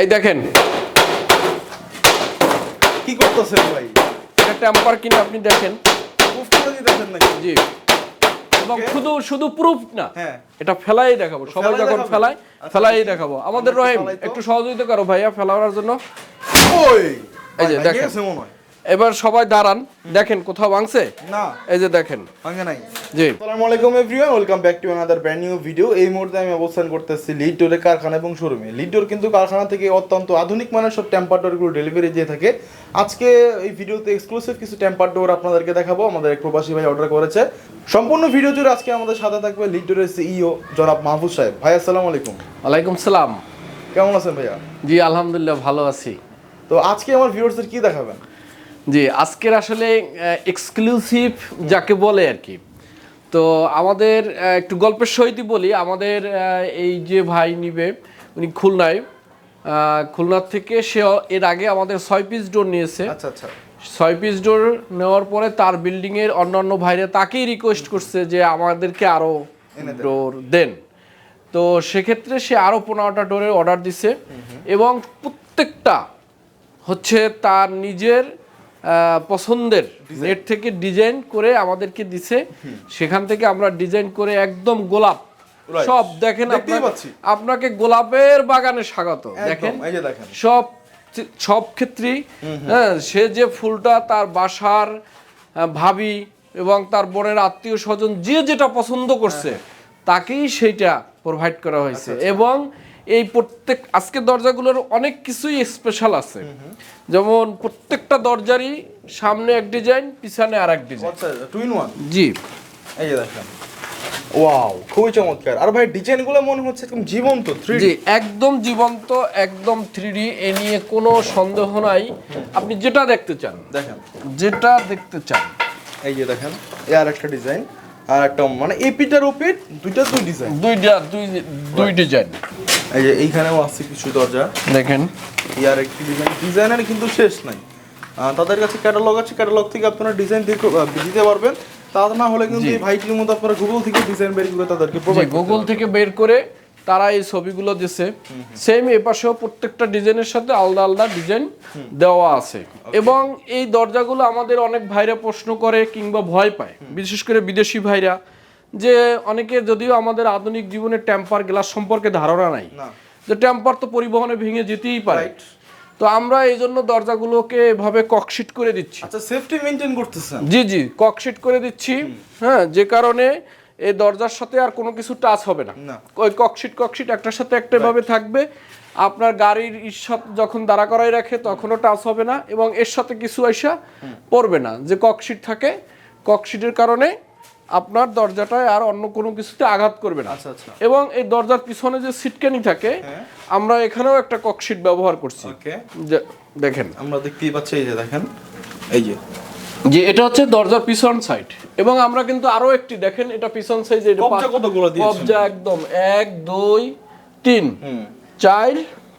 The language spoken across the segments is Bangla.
এই দেখেন। কি করতেছেন ভাই? এটা টেম্পার কিনা আপনি দেখেন। প্রুফ করে দিতেছেন নাকি? জি। এবং শুধু শুধু প্রুফ না। হ্যাঁ। এটা ফেলাই দেখাবো। সবাই যখন ফেলায় ফেলাই আচ্ছা, ফেলাই দেখাবো। আমাদের রহিম একটু সহযোগিতা করো ভাইয়া ফেলানোর জন্য। ওই। এই যে দেখেন। এবার সবাই দাঁড়ান দেখেন কোথাও ভাঙছে? না। এই যে দেখেন। ভাঙে নাই। জি। আসসালামু আলাইকুম everyone welcome back to another brand new video এই মুহূর্তে আমি অবস্থান করতেছি লিড ডোরের কারখানা এবং শোরুমে লিডোর কিন্তু কারখানা থেকে অত্যন্ত আধুনিক মানের সব টেম্পার ডোরগুলো ডেলিভারি দিয়ে থাকে। আজকে এই ভিডিওতে এক্সক্লুসিভ কিছু টেম্পার ডোর আপনাদেরকে দেখাবো। আমাদের এক প্রবাসী ভাই অর্ডার করেছে। সম্পূর্ণ ভিডিও জুড়ে আজকে আমাদের সাথে থাকবে লিড ডোরের সিইও জনাব মাহফুজ সাহেব। ভাই আসসালামু আলাইকুম। ওয়ালাইকুম সালাম। কেমন আছেন ভাইয়া? জি আলহামদুলিল্লাহ ভালো আছি। তো আজকে আমার ভিউয়ার্সদের কি দেখাবেন? জি আজকের আসলে এক্সক্লুসিভ যাকে বলে আর কি। তো আমাদের একটু গল্পের সহিতই বলি আমাদের এই যে ভাই নিবে উনি খুলনায় খুলনার থেকে সে এর আগে আমাদের ছয় পিস ডোর নিয়েছে। আচ্ছা আচ্ছা। ছয় পিস ডোর নেওয়ার পরে তার বিল্ডিং এর অন্যান্য ভাইরা তাকেই রিকোয়েস্ট করছে যে আমাদেরকে আরও এনে ডোর দেন। তো সেক্ষেত্রে সে আরও পনেরোটা ডোরের অর্ডার দিছে। এবং প্রত্যেকটা হচ্ছে তার নিজের পছন্দের নেট থেকে ডিজাইন করে আমাদেরকে দিছে। সেখান থেকে আমরা ডিজাইন করে একদম গোলাপ। সব দেখেন আপনাকে- গোলাপের বাগানে স্বাগত। দেখেন? সব সব ক্ষেত্রেই হ্যাঁ সে যে ফুলটা তার বাসার ভাবি এবং তার বোনের আত্মীয় স্বজন যে যেটা পছন্দ করছে তাকেই সেইটা প্রোভাইড করা হয়েছে। এবং এই প্রত্যেক আজকে দরজাগুলোর অনেক কিছুই স্পেশাল আছে। যেমন প্রত্যেকটা দরজারই সামনে এক ডিজাইন পিছনে আর এক ডিজাইন জি। এই যে দেখেন। ওয়াও খুবই চমৎকার। আর ভাই ডিজাইনগুলো মনে হচ্ছে একদম জীবন্ত থ্রি জি একদম জীবন্ত একদম থ্রি এ নিয়ে কোনো সন্দেহ নাই। আপনি যেটা দেখতে চান দেখেন। যেটা দেখতে চান। এই যে দেখেন এই আর একটা ডিজাইন আর একটা মানে এই পিটার ও পিট দুইটা দুই ডিজাইন দুইটা দুই দুই ডিজাইন এই যে এইখানেও আছে কিছু দরজা। দেখেন। এই আর একটি ডিজাইন ডিজাইনের কিন্তু শেষ নাই। তাদের কাছে ক্যাটালগ আছে ক্যাটালগ থেকে আপনারা ডিজাইন দিতে পারবেন। তা না হলে কিন্তু এই ভাইটির মতো আপনারা গুগল থেকে ডিজাইন বের করে তাদেরকে প্রোভাইড গুগল থেকে বের করে তারা এই ছবিগুলো দিছে। সেম এ পাশেও প্রত্যেকটা ডিজাইনের সাথে আলাদা আলাদা ডিজাইন দেওয়া আছে। এবং এই দরজাগুলো আমাদের অনেক ভাইরা প্রশ্ন করে কিংবা ভয় পায়। বিশেষ করে বিদেশি ভাইরা। যে অনেকের যদিও আমাদের আধুনিক জীবনে ট্যাম্পার গ্লাস সম্পর্কে ধারণা নাই। যে ট্যাম্পার তো পরিবহনে ভেঙে যেতেই পারে। তো আমরা এই জন্য দরজাগুলোকে এভাবে ককশিট করে দিচ্ছি। আচ্ছা সেফটি মেনটেন করতেছেন? জি জি ককশিট করে দিচ্ছি। হ্যাঁ যে কারণে এই দরজার সাথে আর কোনো কিছু টাচ হবে না। ওই ককশিট ককশিট একটার সাথে একটা ভাবে থাকবে। আপনার গাড়ির যখন দাঁড়া করাই রাখে তখনও টাচ হবে না এবং এর সাথে কিছু আইসা পড়বে না। যে ককশিট থাকে ককশিটের কারণে আপনার দরজাটায় আর অন্য কোনো কিছুতে আঘাত করবে না। আচ্ছা আচ্ছা। এবং এই দরজার পিছনে যে সিটকানি থাকে হ্যাঁ। আমরা এখানেও একটা ককশিট ব্যবহার করছি। দেখেন। আমরা দেখতেই পাচ্ছি এই যে দেখেন এই যে। যে এটা হচ্ছে দরজার পিছন সাইড এবং আমরা কিন্তু আরও একটি দেখেন এটা পিছন সাইজ এটা কবজা কতগুলো দিয়েছেন? কবজা একদম। এক দুই তিন। চার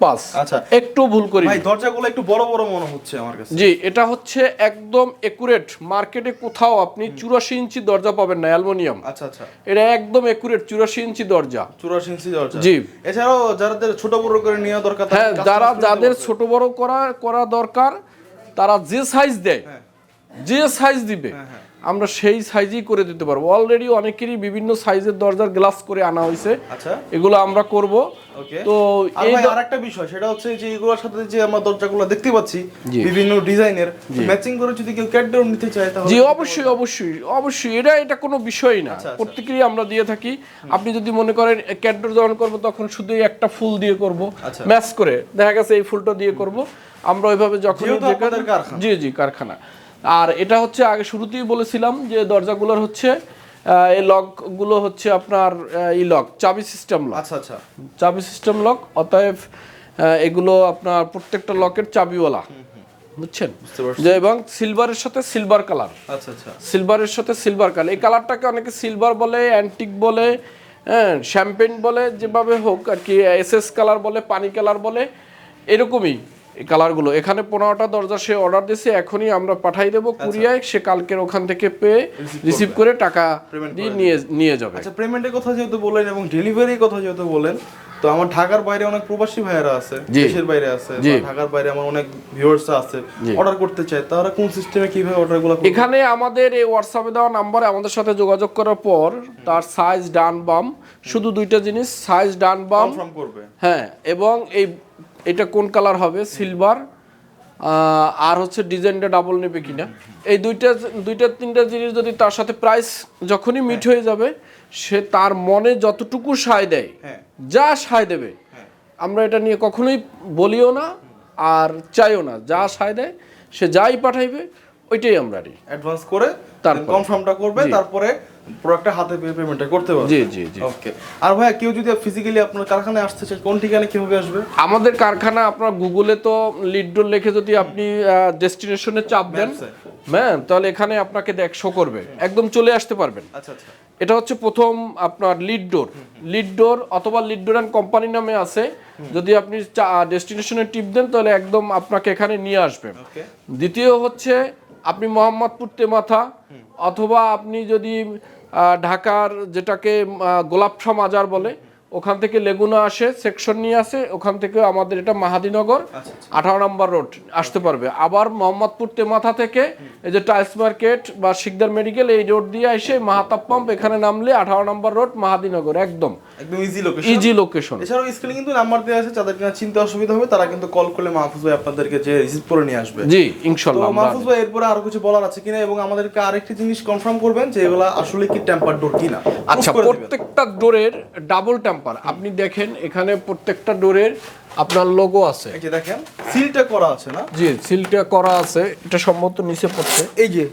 পাঁচ আচ্ছা। একটু ভুল করি ভাই দরজাগুলো একটু বড় বড় মনে হচ্ছে আমার কাছে। জি এটা হচ্ছে একদম একুরেট মার্কেটে কোথাও আপনি চুরাশি ইঞ্চি দরজা পাবেন না অ্যালুমিনিয়াম। আচ্ছা আচ্ছা। এটা একদম একুরেট চুরাশি ইঞ্চি দরজা। চুরাশি ইঞ্চি দরজা। জি। এছাড়াও যাদের ছোট বড় করে নেওয়া দরকার হ্যাঁ যারা যাদের ছোট বড় করা করা দরকার তারা যে সাইজ দেয় হ্যাঁ। যে সাইজ দিবে হ্যাঁ, হ্যাঁ। আমরা সেই সাইজই করে দিতে পারব। অলরেডি অনেকেরই বিভিন্ন সাইজের দরজার গ্লাস করে আনা হয়েছে। আচ্ছা। এগুলো আমরা করব। ওকে তো এই আরেকটা বিষয় সেটা হচ্ছে যে এগুলোর সাথে যে আমরা দরজাগুলো দেখতে পাচ্ছি বিভিন্ন ডিজাইনের ম্যাচিং করে যদি কেউ ক্যাটডোর নিতে চায় তাহলে জি অবশ্যই অবশ্যই অবশ্যই এটা এটা কোনো বিষয়ই না। আচ্ছা, আচ্ছা। প্রত্যেকেরই আমরা দিয়ে থাকি। আপনি যদি মনে করেন ক্যাডর যখন করব তখন শুধু একটা ফুল দিয়ে করব। আচ্ছা। ম্যাচ করে দেখা গেছে এই ফুলটা দিয়ে করব। আমরা ওইভাবে যখন। জি জি কারখানা। আর এটা হচ্ছে আগে শুরুতেই বলেছিলাম যে দরজাগুলোর হচ্ছে এই লকগুলো হচ্ছে আপনার ই লক চাবি সিস্টেম লক আচ্ছা আচ্ছা। চাবি সিস্টেম লক অতএব এগুলো আপনার প্রত্যেকটা লকের চাবিওয়ালা। বুঝছেন। যে এবং সিলভারের সাথে সিলভার কালার আচ্ছা আচ্ছা। সিলভারের সাথে সিলভার কালার এই কালারটাকে অনেকে সিলভার বলে অ্যান্টিক বলে হ্যাঁ শ্যাম্পেন বলে যেভাবে হোক আর কি এসএস কালার বলে পানি কালার বলে এরকমই। এই কালারগুলো। এখানে পনেরোটা দরজা সে অর্ডার দিয়েছে এখনই আমরা পাঠাই দেবো কুরিয়ায় সে কালকের ওখান থেকে পেয়ে রিসিভ করে টাকা দিয়ে নিয়ে নিয়ে যাবে। আচ্ছা পেমেন্টের কথা যেহেতু বলেন এবং ডেলিভারির কথা যেহেতু বলেন তো আমার ঢাকার বাইরে অনেক প্রবাসী ভাইয়েরা আছে দেশের বাইরে আছে ঢাকার বাইরে আমার অনেক ভিউয়ার্স আছে অর্ডার করতে চায় তারা কোন সিস্টেমে কীভাবে অর্ডারগুলো করবে? এখানে আমাদের এই হোয়াটসঅ্যাপে দেওয়া নাম্বারে আমাদের সাথে যোগাযোগ করার পর তার সাইজ ডান বাম শুধু দুইটা জিনিস সাইজ ডান বাম কনফার্ম করবে। হ্যাঁ এবং এই এটা কোন কালার হবে? সিলভার। আর হচ্ছে ডিজাইনটা ডাবল নেবে কিনা। এই দুইটা দুইটা তিনটা জিনিস যদি তার সাথে প্রাইস যখনই মিট হয়ে। যাবে সে তার মনে যতটুকু সায় দেয় হ্যাঁ। যা সায় দেবে হ্যাঁ। আমরা এটা নিয়ে কখনোই বলিও না আর চাইও না। যা সায় দেয় সে যাই পাঠাইবে ওইটাই আমরা অ্যাডভান্স করে তারপরে। কনফার্মটা করবে তারপরে প্রোডাক্টটা হাতে পেয়ে পেমেন্টটা করতে পারবে। জি জি জি। ওকে আর ভাইয়া কেউ যদি ফিজিক্যালি আপনার কারখানায় আসতে চায় কোন ঠিকানা কীভাবে আসবে? আমাদের কারখানা আপনার গুগলে তো লিড ডোর লিখে যদি আপনি ডেস্টিনেশনে চাপ দেন হ্যাঁ তাহলে এখানে আপনাকে দেখ শো করবে। একদম চলে আসতে পারবেন। আচ্ছা আচ্ছা। এটা হচ্ছে প্রথম আপনার লিড ডোর লিড ডোর অথবা লিড ডোর অ্যান্ড কোম্পানি নামে আছে। যদি আপনি ডেস্টিনেশনে টিপ দেন তাহলে একদম আপনাকে এখানে নিয়ে আসবে। দ্বিতীয় হচ্ছে আপনি মোহাম্মদপুর তেমাথা অথবা আপনি যদি ঢাকার যেটাকে গোলাপসা মাজার বলে ওখান থেকে লেগুনা আসে সেকশন নিয়ে আসে ওখান থেকে আমাদের এটা মাহাদিনগর আচ্ছা আচ্ছা। আঠারো নম্বর রোড আসতে পারবে। আবার মোহাম্মদপুর তেমাথা থেকে এই যে টাইলস মার্কেট বা শিকদার মেডিকেল এই রোড দিয়ে এসে মাহাতাব পাম্প এখানে নামলে আঠারো নম্বর রোড মাহাদিনগর একদম। একদম ইজি লোকেশন ইজি লোকেশন এছাড়াও স্ক্রিনে কিন্তু নাম্বার দেওয়া আছে যাদের কিনা চিন্তা অসুবিধা হবে তারা কিন্তু কল করলে মাহফুজ ভাই আপনাদেরকে যে রিসিভ করে নিয়ে আসবে। জি আমরা মাহফুজ ভাই এরপরে আরও কিছু বলার আছে কিনা? এবং আমাদেরকে আরেকটি জিনিস কনফার্ম করবেন যে এগুলা আসলে কি টেম্পার ডোর কিনা? আচ্ছা। প্রত্যেকটা ডোরের ডাবল টেম্পার আপনি দেখেন এখানে প্রত্যেকটা ডোরের আপনার লোগো আছে। এই যে দেখেন সিলটা করা আছে না? জি সিলটা করা আছে। এটা সম্ভবত নিচে পড়ছে। এই যে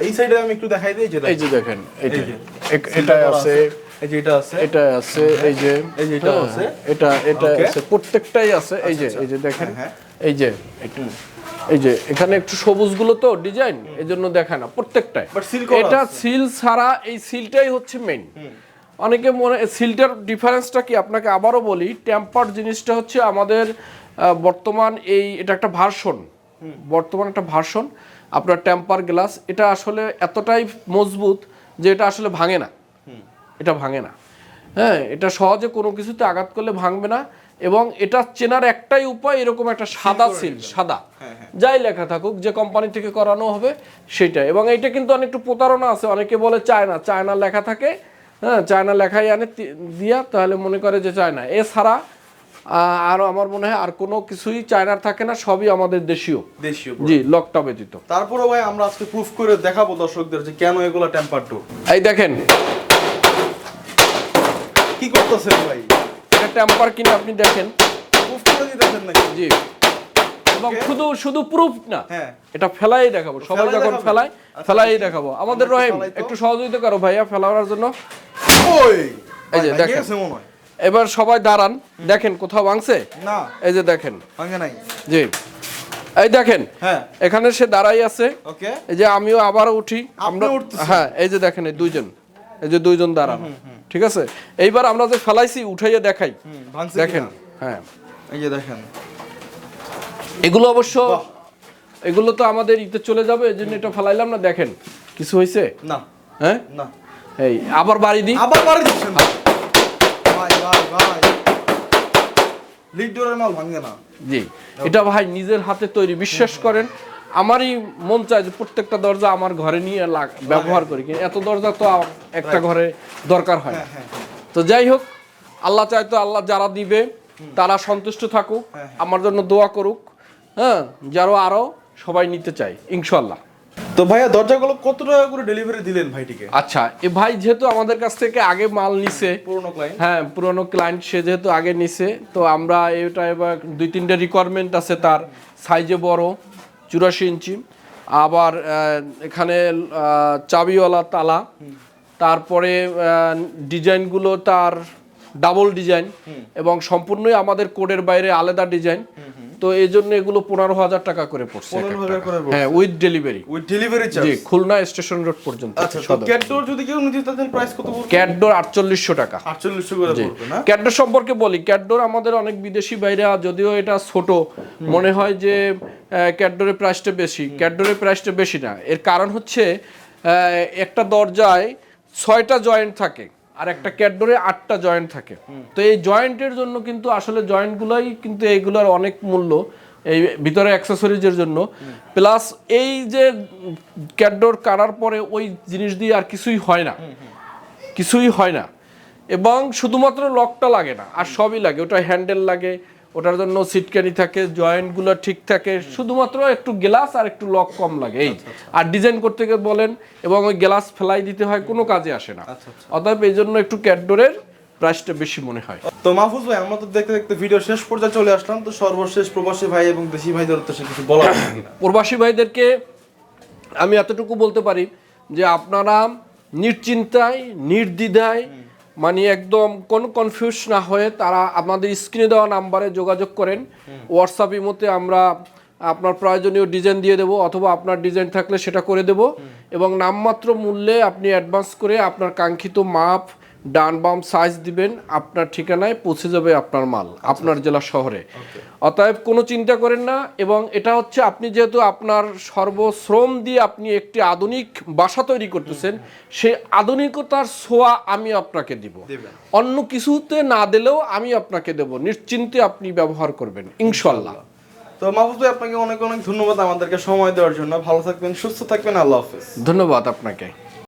এই সাইডে আমি একটু দেখাই দিই এই যে এই দেখেন। দেখেন এই যে। এক- এটা আছে। এই যে এটা আছে। এটা আছে এই যে এই যে এটাও হ্যাঁ, আছে। এটা এটা আছে প্রত্যেকটাই আছে। এই যে আচ্ছা, এই যে দেখেন হ্যাঁ, এই যে এই যে এখানে একটু সবুজগুলো তো ডিজাইন না প্রত্যেকটাই। এটা। সিল ছাড়া এই সিলটাই হচ্ছে মেইন অনেকে মনে সিলটার ডিফারেন্সটা কি? আপনাকে আবারও বলি টেম্পার জিনিসটা হচ্ছে আমাদের বর্তমান এই এটা একটা ভার্সন। বর্তমান একটা ভার্সন আপনার টেম্পার গ্লাস এটা আসলে এতটাই মজবুত যে এটা আসলে ভাঙে না। এটা ভাঙে না। হ্যাঁ এটা সহজে কোনো কিছুতে আঘাত করলে ভাঙবে না এবং এটা চেনার একটাই উপায় এরকম একটা সাদা সিল সাদা। হ্যাঁ, হ্যাঁ। যাই লেখা থাকুক যে কোম্পানি থেকে করানো হবে সেটা এবং এটা কিন্তু অনেকটু প্রতারণা আছে। অনেকে বলে চায়না। চায়না লেখা থাকে। হ্যাঁ চায়না লেখাই আনে দিয়া তাহলে মনে করে যে চায়না। এছাড়া আর আমার মনে হয় আর কোনো কিছুই চায়নার থাকে না সবই আমাদের দেশীয়। দেশীয় জি লকটা ব্যতীত তারপরে ভাই আমরা আজকে প্রুফ করে দেখাবো দর্শকদের যে কেন এগুলো টেম্পার টু এই দেখেন করতেছেন ভাই? এটা টেম্পার কিনে আপনি দেখেন। প্রুফ করে দিতেছেন নাকি? জি। এবং শুধু শুধু প্রুফ না হ্যাঁ। এটা ফেলাই দেখাবো সবাই যখন দেখাবেন? ফেলাই আচ্ছা, দেখাবো। আমাদের রহিম একটু সহযোগিতা করো ভাইয়া ফেলানোর জন্য। ওই! এই যে দেখেন। এবার সবাই দাঁড়ান দেখেন কোথাও ভাঙছে? না। এই যে দেখেন। ভাঙে নাই। জি। এই দেখেন হ্যাঁ। এখানে সে দাঁড়াই আছে। ওকে। এই যে আমিও আবারও উঠি আমরা হ্যাঁ এই যে দেখেন এই দুইজন। এই যে দুইজন দাঁড়ানো। ঠিক আছে? এইবার আমরা যে ফেলাইছি উঠাইয়ে দেখাই। দেখেন হ্যাঁ। এই যে দেখেন। এগুলো অবশ্য এগুলো তো আমাদের ইতে চলে যাবে এই জন্য এটা ফেলাইলাম না দেখেন। কিছু হয়েছে না। হ্যাঁ? না। এই আবার বাড়ি দিই। আবার বাড়ি দিচ্ছেন? ভাই ভাই ভাই। লিড ডোরের মাল ভাঙে না। জি। এটা ভাই নিজের হাতে তৈরি বিশ্বাস করেন আমারই মন চায় যে প্রত্যেকটা দরজা আমার ঘরে নিয়ে ব্যবহার করি। কিন্তু এত দরজা তো একটা ঘরে দরকার হয় হ্যাঁ তো যাই হোক আল্লাহ চায় তো আল্লাহ যারা দিবে তারা সন্তুষ্ট থাকুক হ্যাঁ, আমার জন্য দোয়া করুক হ্যাঁ যারা আরও সবাই নিতে চাই ইনশাল্লাহ তো ভাইয়া দরজাগুলো কত টাকা করে ডেলিভারি দিলেন ভাইটিকে? আচ্ছা এ ভাই যেহেতু আমাদের কাছ থেকে আগে মাল নিছে পুরোনো ক্লায়েন্ট হ্যাঁ পুরনো ক্লায়েন্ট সে যেহেতু আগে নিছে তো আমরা এটা এবার দুই তিনটে রিকোয়ারমেন্ট আছে তার সাইজে বড় চুরাশি ইঞ্চি। আবার এখানে চাবিওয়ালা তালা। তারপরে ডিজাইনগুলো তার ডাবল ডিজাইন এবং সম্পূর্ণই আমাদের কোডের বাইরে আলাদা ডিজাইন। তো এই জন্য এগুলো পনেরো হাজার টাকা করে পড়ছে এক 15,000 একটা। করে পড়ছে। হ্যাঁ with delivery with delivery charge G Khulna station road পর্যন্ত আচ্ছা তো সদর। ক্যাট ডোর যদি কেউ নিতে তাদের প্রাইস কত পড়বে? ক্যাটডোর আটচল্লিশশো টাকা। 4800 করে পড়বে না? ক্যাটডোর সম্পর্কে বলি ক্যাটডোর আমাদের অনেক বিদেশি বাইরে যদিও এটা ছোট মনে হয় যে ক্যাটডোরের প্রাইসটা বেশি। ক্যাটডোরের প্রাইসটা বেশি না। এর কারণ হচ্ছে একটা দরজায় ছয়টা জয়েন্ট থাকে। আর একটা ক্যাডোরে আটটা জয়েন্ট থাকে। তো এই জয়েন্টের জন্য কিন্তু আসলে জয়েন্টগুলোই কিন্তু এইগুলোর অনেক মূল্য, এই ভিতরে অ্যাক্সেসরিজের জন্য। প্লাস এই যে ক্যাডোর কাটার পরে ওই জিনিস দিয়ে আর কিছুই হয় না। কিছুই হয় না। এবং শুধুমাত্র লকটা লাগে না, আর সবই লাগে। ওটা হ্যান্ডেল লাগে ওটার জন্য সিটকানি থাকে জয়েন্টগুলো ঠিক থাকে শুধুমাত্র একটু গ্লাস আর একটু লক কম লাগে এই। আর ডিজাইন করতে গিয়ে বলেন এবং ওই গ্লাস ফেলাই দিতে হয় কোনো কাজে আসে না। অতএব এই জন্য একটু ক্যাডোরের প্রাইসটা বেশি মনে হয়। তো মাহফুজ ভাই আমরা তো দেখতে দেখতে ভিডিও শেষ পর্যায়ে চলে আসলাম তো সর্বশেষ প্রবাসী ভাই এবং দেশি ভাইদের উদ্দেশ্যে কিছু কিনা? প্রবাসী ভাইদেরকে আমি এতটুকু বলতে পারি যে আপনারা নিশ্চিন্তায় নির্দ্বিধায় মানে একদম কোন কনফিউজ না হয়ে তারা আমাদের স্ক্রিনে দেওয়া নাম্বারে যোগাযোগ করেন। হোয়াটসঅ্যাপ ইমোতে আমরা আপনার প্রয়োজনীয় ডিজাইন দিয়ে দেবো অথবা আপনার ডিজাইন থাকলে সেটা করে দেব। এবং নামমাত্র মূল্যে আপনি অ্যাডভান্স করে আপনার কাঙ্ক্ষিত মাপ ডান বাম সাইজ দিবেন আপনার ঠিকানায় পৌঁছে যাবে আপনার মাল আপনার জেলা শহরে। অতএব কোনো চিন্তা করেন না এবং এটা হচ্ছে আপনি যেহেতু আপনার সর্বশ্রম দিয়ে আপনি একটি আধুনিক বাসা তৈরি করতেছেন সেই আধুনিকতার ছোঁয়া আমি আপনাকে দিব। অন্য কিছুতে না দিলেও আমি আপনাকে দেব নিশ্চিন্তে আপনি ব্যবহার করবেন ইনশাল্লাহ তো মাহফুজ ভাই আপনাকে অনেক অনেক ধন্যবাদ আমাদেরকে সময় দেওয়ার জন্য। ভালো থাকবেন সুস্থ থাকবেন আল্লাহ হাফেজ। ধন্যবাদ আপনাকে।